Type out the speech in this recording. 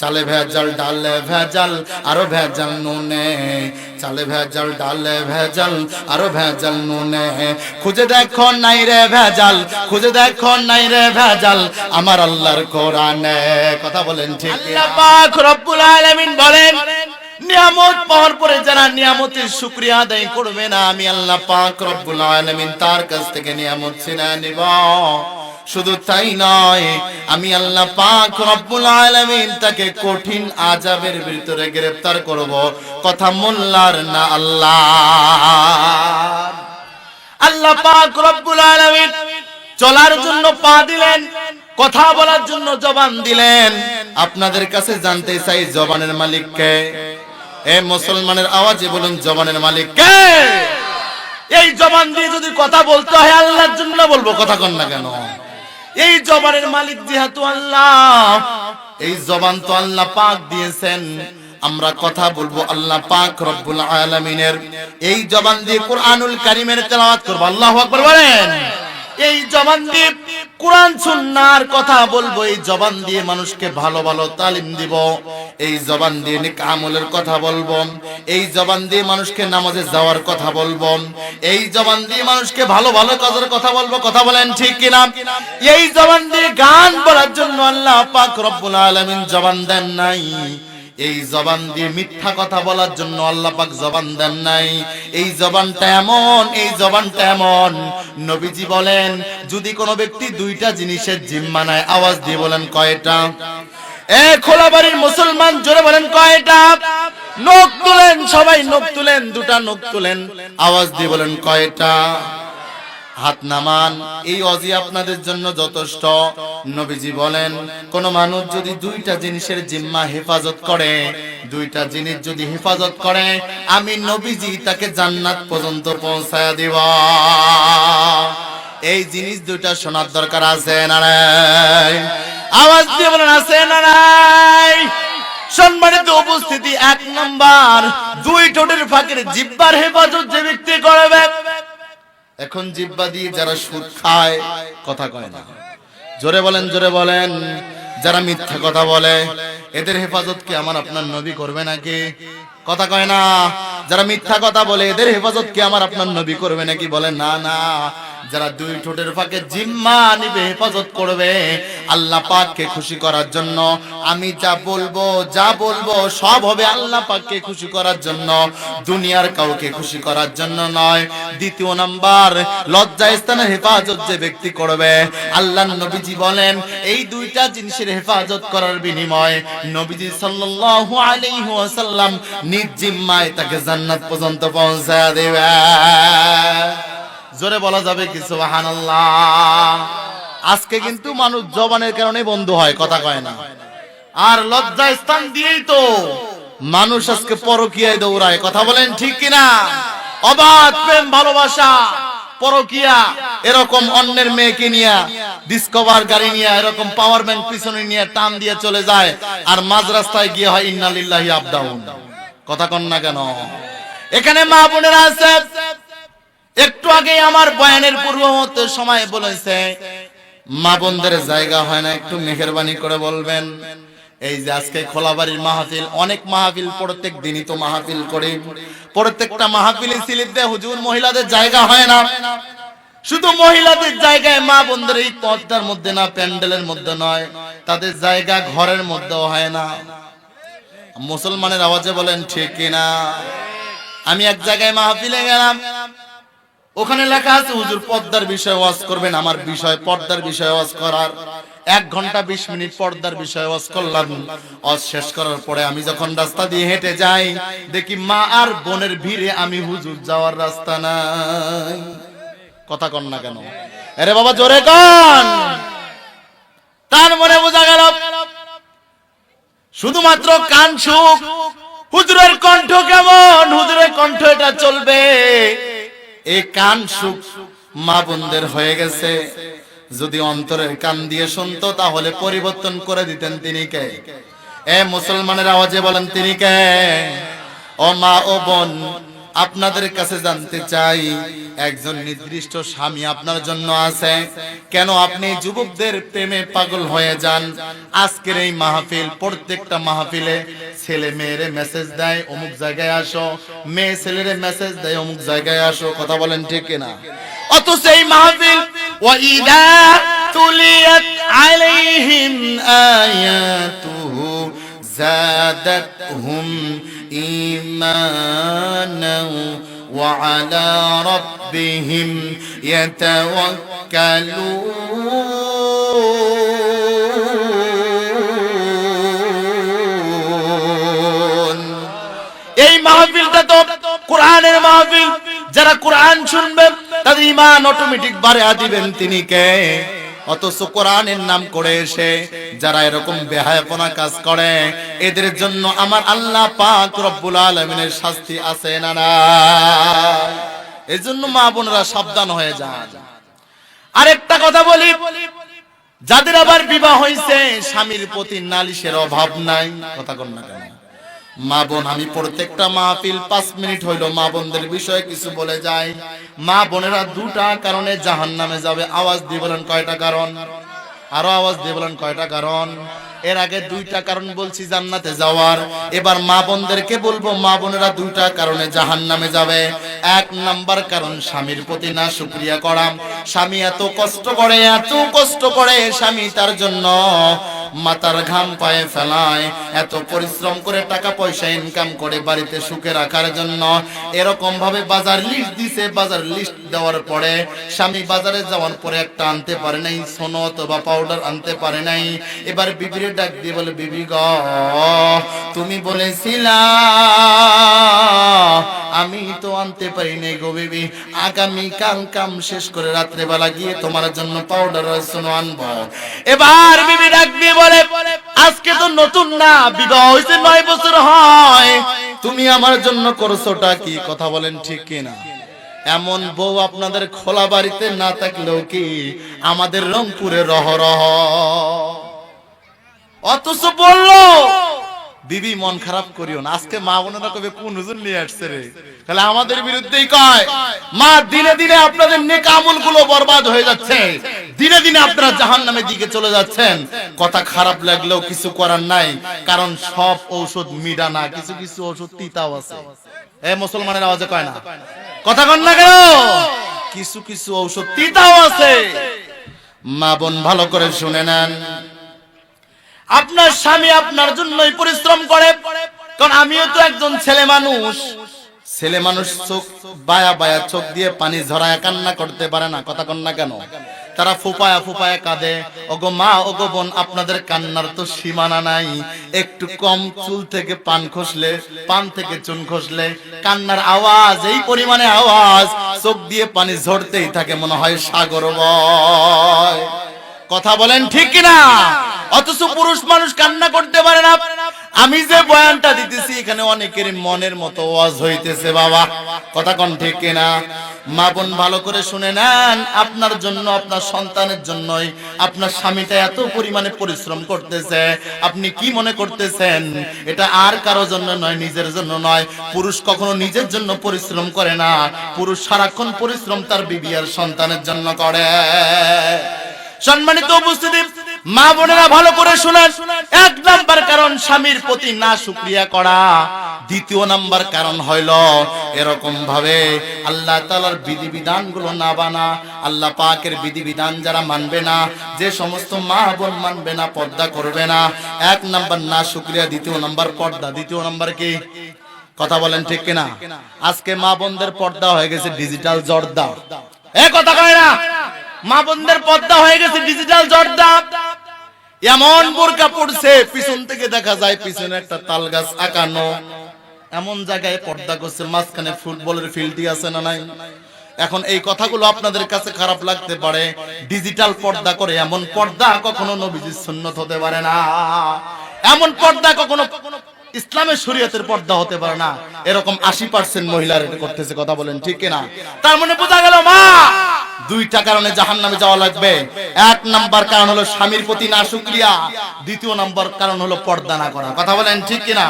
চালে ভেজাল, ডালে ভেজাল, আরও ভেজাল নুনে। চালে ভেজাল, ডালে ভেজাল, আরও ভেজাল নুনে। খুঁজে দেখো নাই রে ভেজাল, খুঁজে দেখো নাই রে ভেজাল, আমার আল্লাহর কোরআনে। কথা বলেন ঠিক আল্লাহ পাক রব্বুল আলামিন বলেন, নিয়ামত পাওয়ার পরে যারা নিয়ামতের শুকরিয়া আদায় করবে না, আমি আল্লাহ পাক রব্বুল আলামিন তার কাছ থেকে নিয়ামত ছিনা নিব। শুধু তাই নয়, আমি আল্লাহ পাক রব্বুল আলামিন তাকে কঠিন আযাবের ভিতরে গ্রেফতার করব। কথা মোল্লার না আল্লাহ আল্লাহ পাক রব্বুল আলামিন চলার জন্য পা দিলেন, কথা বলার জন্য জবান দিলেন। আপনাদের কাছে জানতে চাই জবানের মালিক কে? এ মুসলমানের আওয়াজে বলুন, জবানের মালিক কে? এই জবান দিয়ে যদি কথা বলতে হয়, আল্লাহর জন্য বলব, কথা কন না কেন? এই জবানের মালিক যেহেতু আল্লাহ, এই জবান তো আল্লাহ পাক দিয়েছেন। আমরা কথা বলব আল্লাহ পাক রব্বুল আলামিনের। এই জবান দিয়ে কোরআনুল কারীমের তেলাওয়াত করব। আল্লাহু বলেন। এই জবান দিয়ে কোরআন সুন্নার কথা বলব, এই জবান দিয়ে মানুষকে ভালো ভালো তালিম দিব। এই জবান দিয়ে নেক আমলের কথা বলব। এই জবান দিয়ে মানুষকে নামাজে যাওয়ার কথা বলব। এই জবান দিয়ে মানুষকে ভালো ভালো কাজের কথা বলব। কথা বলেন ঠিক কিনা? এই জবান দিয়ে গান বলার জন্য আল্লাহ পাক রব্বুল আলামিন জবান দেন নাই। এই জবান দিয়ে মিথ্যা কথা বলার জন্য আল্লাহ পাক জবান দেন নাই। এই জবানটা এমন, এই জবানটা এমন। নবীজি বলেন, যদি কোনো ব্যক্তি দুইটা জিনিসের জিম্মা নেয়, আওয়াজ দিয়ে বলেন কয়টা? এ খোলা বাড়ির মুসলমান, জোরে বলেন কয়টা? নখ তুলেন, সবাই নখ তুলেন, দুটা নখ তুলেন, আওয়াজ দিয়ে বলেন কয়টা? হাত নামান, এই অজি আপনাদের জন্য যথেষ্ট। নবীজি বলেন, কোন মানুষ যদি দুইটা জিনিসের জিম্মা হেফাজত করে, দুইটা জিনিস যদি হেফাজত করে, আমি নবীজি তাকে জান্নাত পর্যন্ত পৌঁছায় দিব। এই জিনিস দুইটা শোনার দরকার আছে না? আওয়াজ দিয়ে বলেন, আছে না সম্মানিত উপস্থিতি, এক নাম্বার, দুই ঠোঁটের ফাঁকের জিব্বার হেফাজত যে ব্যক্তি করবে এখন জিব্বা দিয়ে যারা সুদ খায়, কথা কয় না। জোরে বলেন জোরে বলেন, যারা মিথ্যা কথা বলে, এদের হেফাজত কি আমার আপনার নবী করবে নাকি? কথা কয় না, যারা মিথ্যা কথা বলে, এদের হেফাজত কি আমার আপনার নবী করবে নাকি? বলে, না না যারা দুই ঠোঁটের ফাঁকে জিম্মা নিবে, হেফাজত করবে, আল্লাহ পাককে খুশি করার জন্য। আমি যা বলব যা বলব, সব হবে আল্লাহ পাককে খুশি করার জন্য। দুনিয়ার কাউকে খুশি করার জন্য নয়। দ্বিতীয় নাম্বার, লজ্জা স্থানের হেফাজত যে ব্যক্তি করবে। আল্লাহ নবীজি বলেন, এই দুইটা জিনিসের হেফাজত করার বিনিময় নবীজি সাল্লাল্লাহু আলাইহি ওয়াসাল্লাম নিজ জিম্মায় তাকে জান্নাত পর্যন্ত পৌঁছায় দেবে জোরে বলা যাবে কি আজকে কিন্তু মানুষ জবানের কারণে বন্ধু হয়, কথা কয় না। আর লজ্জা স্থান দিয়েই তো মানুষ আজকে পরকিয়ায় দৌড়ায়, কথা বলেন ঠিক কিনা অবাধ প্রেম, ভালোবাসা, পরকিয়া, এরকম অন্যের মেয়েকে নিয়ে ডিসকভার গাড়ি নিয়ে, এরকম পাওয়ার ব্যাংক পিছনে নিয়ে টান দিয়ে চলে যায়, আর মাঝ রাস্তায় গিয়ে হয় ইন্নালিল্লাহি আপ ডাউন কথা কন না কেন? এখানে মা বোনেরা আছে একটু আগে আমার বয়ানের পূর্বমত সময় বলেছে, মা বোনদের জায়গা হয় না, একটু মেহেরবানি করে বলবেন। এই যে আজকে খোলাবাড়ির মাহফিল, অনেক মাহফিল, প্রত্যেক দিনই তো মাহফিল করে। প্রত্যেকটা মাহফিলে সিলিপ হুজুর, মহিলাদের জায়গা হয় না। শুধু মহিলাদের জায়গায় মা বোনদের এই পর্দার মধ্যে না, প্যান্ডেলের মধ্যে নয়, তাদের জায়গা ঘরের মধ্যেও হয় না। মুসলমানের আওয়াজে বলেন, ঠিক কিনা? আমি এক জায়গায় মাহফিলে গেলাম ওখানে লেখা আছে, হুজুর, পর্দার বিষয়ে ওয়াজ করবেন, আমার বিষয়, পর্দার বিষয়ে ওয়াজ করার। এক ঘণ্টা বিশ মিনিট পর্দার বিষয়ে ওয়াজ করলাম। ওয়াজ শেষ করার পরে আমি যখন রাস্তা দিয়ে হেঁটে যাই, দেখি মা আর বোনের ভিড়ে আমি হুজুর যাওয়ার রাস্তা নাই। কথা কন না কেন? আরে বাবা, জোরে কন! তার মনে বোঝা গেল, শুধুমাত্র কান সুখ, হুজুরের কণ্ঠ কেমন? হুজুরের কণ্ঠ এটা চলবে। এই কান সুখ মা বোনদের হয়ে গেছে। যদি অন্তরের কান দিয়ে শুনতো, তাহলে পরিবর্তন করে দিতেন তিনি কে? এ মুসলমানের আওয়াজে বলেন তিনি কে? ও মা ও বোন আপনাদের কাছে জানতে চাই, একজন নির্দিষ্ট স্বামী আপনার জন্য আছে। কেন আপনি যুবকদের প্রেমে পাগল হয়ে যান? আজকের এই মাহফিল, প্রত্যেকটা মাহফিলে ছেলে মেয়েরে মেসেজ দেয়, অমুক জায়গায় আসো। মেয়ে ছেলেরে মেসেজ দেয়, অমুক জায়গায় আসো। কথা বলেন ঠিক না অথচ এই মাহফিল ওয়াইদা তুলিয়াত আলাইহিম আয়াতুহু জাদাতহুম إيمانا وعلى ربهم يتوكلون এই মাহফিলটা তো কোরআনের মাহফিল যারা কোরআন শুনবে তাদের ইমান অটোমেটিক বাড়ে দিবেন তিনি কে অথচ কোরআনের নাম করে এসে যারা এরকম বেহায়াপনা কাজ করে, এদের জন্য আমার আল্লাহ পাক রব্বুল আলামিনের শাস্তি আছে না না? এর জন্য মা বোনরা সাবধান হয়ে যান। আরেকটা কথা বলি, যাদের আবার বিবাহ হয়েছে স্বামীর প্রতি নালিশের অভাব নাই। কথা কন না কেন? মা বোন, আমি প্রত্যেকটা মাহফিল পাঁচ মিনিট হইল মা বোনদের বিষয়ে কিছু বলে যাই। মা বোনেরা দুটা কারণে জাহান নামে যাবে। আওয়াজ দিয়ে বলেন কয়টা কারণ? আরও আওয়াজ দিয়ে বলেন কয়টা কারণ? এর আগে দুইটা কারণ বলছি জান্নাতে যাওয়ার। এবার মা বোনদেরকে বলব, মা বোনেরা দুইটা কারণে জাহান নামে যাবে। এক নাম্বার কারণ, স্বামীর প্রতি না শুক্রিয়া করা। স্বামী এত কষ্ট করে, এত কষ্ট করে স্বামী তার জন্য মাতার ঘাম পায়ে ফেলায়। এত পরিশ্রম করে টাকা পয়সা ইনকাম করে বাড়িতে সুখে রাখার জন্য। এরকম ভাবে বাজার লিস্ট দিছে, বাজার লিস্ট দেওয়ার পরে স্বামী বাজারে যাওয়ার পরে একটা আনতে পারে নাই, সোনো অথবা পাউডার আনতে পারে নাই। এবার বিবিরে ডাক দিয়ে বলে, বিবি গ, তুমি বলেছিলা আমি তো আনতে পারি নাই গো বিবি। আগামী কাল কাম শেষ করে রাত্রেবেলা গিয়ে তোমার জন্য পাউডার সোনো আনব। এবার বিবি ডাক দিয়ে বলে, আজকে তো নতুন না বিবাহ হয়েছে, নয় বছর হয়। তুমি আমার জন্য করছোটা কি? কথা বলেন ঠিক কিনা? এমন বউ আপনাদের খোলা বাড়িতে না থাকলেও কি আমাদের রংপুরে রহ রহ? অথচ বলল, বিবি, মন খারাপ করিও না। আজকে মা বোনেরা কবে কোন হুজুর নিয়ে আসছে রে? তাহলে আমাদের বিরুদ্ধেই কয়, মা, দিনে দিনে আপনাদের নেকগুলো বরবাদ হয়ে যাচ্ছে। দিনে দিনে আপনারা জাহান নামের দিকে চলে যাচ্ছেন। কথা খারাপ লাগলেও কিছু করার নাই, কারণ সব ঔষধ মিডা না, কিছু কিছু ঔষধ তিতাও আছে। এ মুসলমানের আওয়াজে কয় না? কথা কন না কেন? কিছু কিছু ঔষধ তিতাও আছে। মা বোন ভালো করে শুনে নেন। আপনার স্বামী আপনার জন্যই পরিশ্রম করে, কারণ আমিও তো একজন ছেলে মানুষ। ছেলে মানুষ চোখ বায়া বায়া, চোখ দিয়ে পানি ঝরায়, কান্না করতে পারে না। কথা কন না কেন? তারা ফুপায়া ফুপায়া কাঁদে। ওগো মা, ওগো বোন, আপনাদের কান্নার তো সীমানা নাই। একটু কম চুল থেকে পান খসলে, পান থেকে চুন খসলে, কান্নার আওয়াজ, এই পরিমাণে আওয়াজ, চোখ দিয়ে পানি ঝরতেই থাকে, মনে হয় সাগর কথা বলেন ঠিক কিনা? অথচ পুরুষ মানুষ কান্না করতে পারে না। আমি যে বয়ানটা দিতেছি, এখানে অনেকের মনের মতো ওয়াজ হইতেছে, বাবা। কথা কোন ঠিক কিনা? মা বোন ভালো করে শুনে নেন, আপনার জন্য, আপনার সন্তানের জন্যই। আপনার স্বামীটা এত পরিমাণে পরিশ্রম করতেছে, আপনি কি মনে করতেছেন? এটা আর কারও জন্য নয়, নিজের জন্য নয়। পুরুষ কখনো নিজের জন্য পরিশ্রম করে না। পুরুষ সারাক্ষণ পরিশ্রম তার বিবি আর সন্তানের জন্য করে। সম্মানিত উপস্থিতি মা বোনেরা ভালো করে শুনেন। এক নাম্বার কারণ স্বামীর প্রতি না শুক্রিয়া করা। দ্বিতীয় নাম্বার কারণ হইল এরকম ভাবে আল্লাহ তালার বিধিবিধানগুলো না বানা। আল্লাহ পাকের বিধিবিধান যারা মানবে না, যে সমস্ত মা বোন মানবে না, পর্দা করবে না। এক নাম্বার না শুক্রিয়া দ্বিতীয় নাম্বার পর্দা। দ্বিতীয় নাম্বার কি? কথা বলেন ঠিক কিনা? আজকে মা বোনদের পর্দা হয়ে গেছে ডিজিটাল জর্দা। এ কথা কয় না? মা বোনদের পর্দা হয়ে গেছে ডিজিটাল জর্দা। এমন বোরকা পড়ছে পিছন থেকে দেখা যায় পিছনে একটা তাল গাছ আঁকানো। এমন জায়গায় পর্দা করছে মাঝখানে ফুটবলের ফিল্ডটি আছে না নাই? এখন এই কথাগুলো আপনাদের কাছে খারাপ লাগতে পারে। ডিজিটাল পর্দা করে এমন পর্দা কখনো নবীজির সুন্নত হতে পারে না। এমন পর্দা কখনো ইসলামের শরীয়তের পর্দা হতে পারে না। এরকম আশি পার্সেন্ট মহিলার করতেছে কথা বলেন ঠিক কিনা? তার মানে বোঝা গেল মা! দুইটা কারণে জাহান নামে যাওয়া লাগবে। এক নাম্বার কারণ হলো স্বামীর প্রতি না শুক্রিয়া। দ্বিতীয় নাম্বার কারণ হলো পর্দা না করা। কথা বলেন ঠিক কিনা?